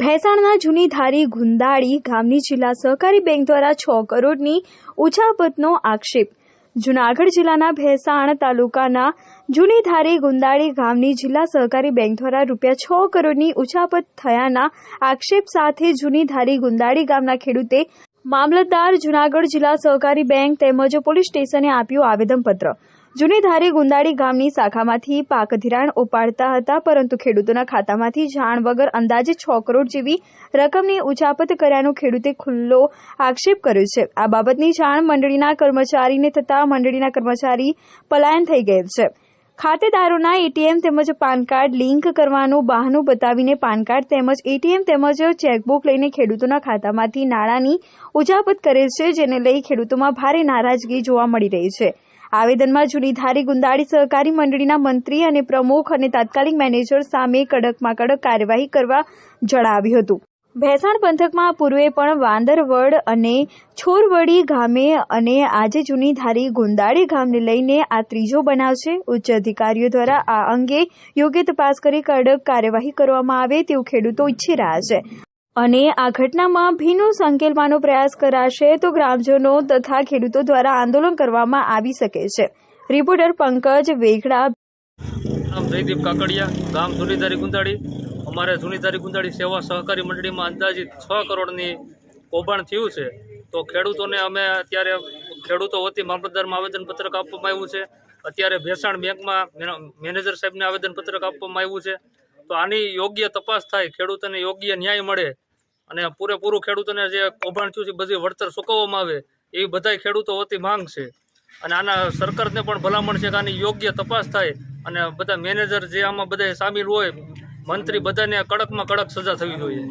ભેસાણના જૂની ધારી ગુંદાળી ગામની જિલ્લા સહકારી બેંક દ્વારા છ કરોડની ઉછાપતનો આક્ષેપ. જૂનાગઢ જિલ્લાના ભેસાણ તાલુકાના જૂની ધારી ગુંદાળી ગામની જિલ્લા સહકારી બેંક દ્વારા રૂપિયા છ કરોડની ઉછાપત થયાના આક્ષેપ સાથે જૂની ધારી ગુંદાળી ગામના ખેડૂતે મામલતદાર જૂનાગઢ જિલ્લા સહકારી બેંક તેમજ પોલીસ સ્ટેશને આપ્યું આવેદનપત્ર. જૂની ધારી ગુંદાળી ગામની શાખામાંથી પાક ધિરાણ ઉપાડતા હતા, પરંતુ ખેડૂતોના ખાતામાંથી જાણ વગર અંદાજે છ કરોડ જેવી રકમની ઉચાપત કર્યાનો ખેડૂતે ખુલ્લો આક્ષેપ કર્યો છે. આ બાબતની જાણ મંડળીના કર્મચારીને થતાં મંડળીના કર્મચારી પલાયન થઈ ગયેલ છે. ખાતેદારોના એટીએમ તેમજ પાન કાર્ડ લિંક કરવાનું બહાનું બતાવીને પાન કાર્ડ તેમજ એટીએમ તેમજ ચેકબુક લઈને ખેડૂતોના ખાતામાંથી નાણાંની ઉજાપત કરેલ છે, જેને લઈ ખેડૂતોમાં ભારે નારાજગી જોવા મળી રહી છે. આવેદનમાં જૂની ધારી ગુંદાળી સહકારી મંડળીના મંત્રી અને પ્રમુખ અને તાત્કાલિક મેનેજર સામે કડકમાં કડક કાર્યવાહી કરવા જણાવ્યું હતું. ભેસાણ પંથકમાં પૂર્વે પણ વાંદરવડ અને છોરવડી ગામે અને આજે જૂની ધારી ગુંદાળી ગામને લઈને આ ત્રીજો બનાવ છે. ઉચ્ચ અધિકારીઓ દ્વારા આ અંગે યોગ્ય તપાસ કરી કડક કાર્યવાહી કરવામાં આવે તેવું ખેડૂતો ઈચ્છી રહ્યા છે. અને આ ઘટનામાં ભીનું સંકેલવાનો પ્રયાસ કરાશે તો ગ્રામજનો તથા ખેડૂતો દ્વારા આંદોલન કરવામાં આવી શકે છે. રિપોર્ટર પંકજ વેગડા. નામ જયદીપ કાકડિયા, ગામ જૂનીધારી ગુંદાળી અમારે જૂનીધારી ગુંદાળી સેવા સહકારી મંડળીમાં અંદાજિત છ કરોડની કૌભાંડ થયું છે. તો ખેડૂતોને અમે અત્યારે, ખેડૂતો વતી મામલતદારમાં આવેદનપત્રક આપવામાં આવ્યું છે. અત્યારે ભેસાણ બેંકમાં મેનેજર સાહેબને આવેદનપત્રક આપવામાં આવ્યું છે. તો આની યોગ્ય તપાસ થાય, ખેડૂતોને યોગ્ય ન્યાય મળે અને પૂરેપૂરું ખેડૂતોને જે કૌભાંડ થયું છે, બધી વળતર ચૂકવવામાં આવે, એવી બધાય ખેડૂતો વતી માંગ છે. અને આના સરકારને પણ ભલામણ છે કે આની યોગ્ય તપાસ થાય અને બધા મેનેજર જે આમાં બધા સામેલ હોય, મંત્રી બધાને કડકમાં કડક સજા થવી જોઈએ.